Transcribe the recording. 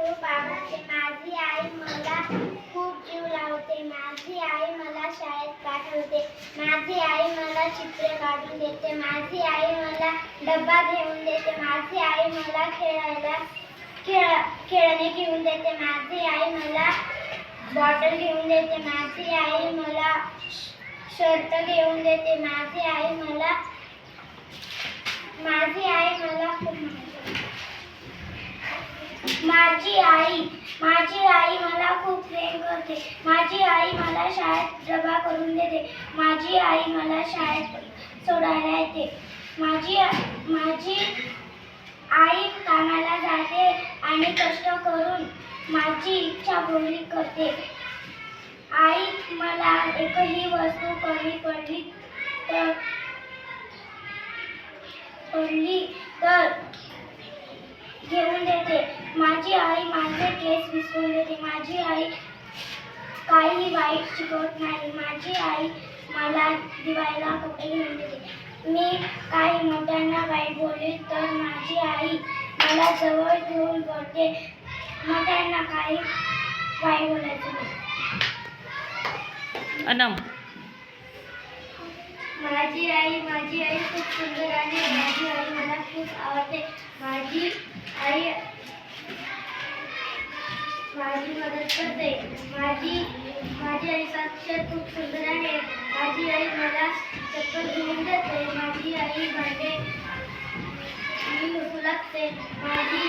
खूप आवडते. माझी आई मला खूप जीव लावते. माझी आई मला शाळेत पाठवते. माझी आई मला चित्र काढून देते. माझी आई मला डब्बा घेऊन देते. माझी आई मला खेळायला खेळ खेळणे घेऊन देते. माझी आई मला बॉटल घेऊन देते. माझी आई मला शर्ट घेऊन देते. माझी आई मला माझी आई मला खूप मानते. माझी आई माझी आई मला खूप प्रेम करते. माझी आई मला शाळेत डबा करून देते. माझी आई मला शाळेत सोडायला येते. माझी माझी आई कामाला जाते आणि कष्ट करून माझी इच्छा पूर्ण करते. आई मला एकही वस्तू कमी पडली तर पडली तर घेऊन देते. माझी आई माझे केस विसरून देते माझी आई काही वाईट शिकवत नाही. माझी आई मला दिवाळीला कपडे घेऊन देते. मी काही मोठ्यांना वाईट बोलले तर माझी आई मला जवळ घेऊन बोलते. मोठ्यांना काही वाईट बोलायचं नाही. अनम. माझी आई माझी आई खूप सुंदर आहे. माझी आई मला खूप आवडते. माझी आई माझी मदत करते. माझी माझी आई साक्षात खूप सुंदर आहे. माझी आई मला चप्पल घेऊन देते. माझी आई भांडे मी उचलू लागते. माझी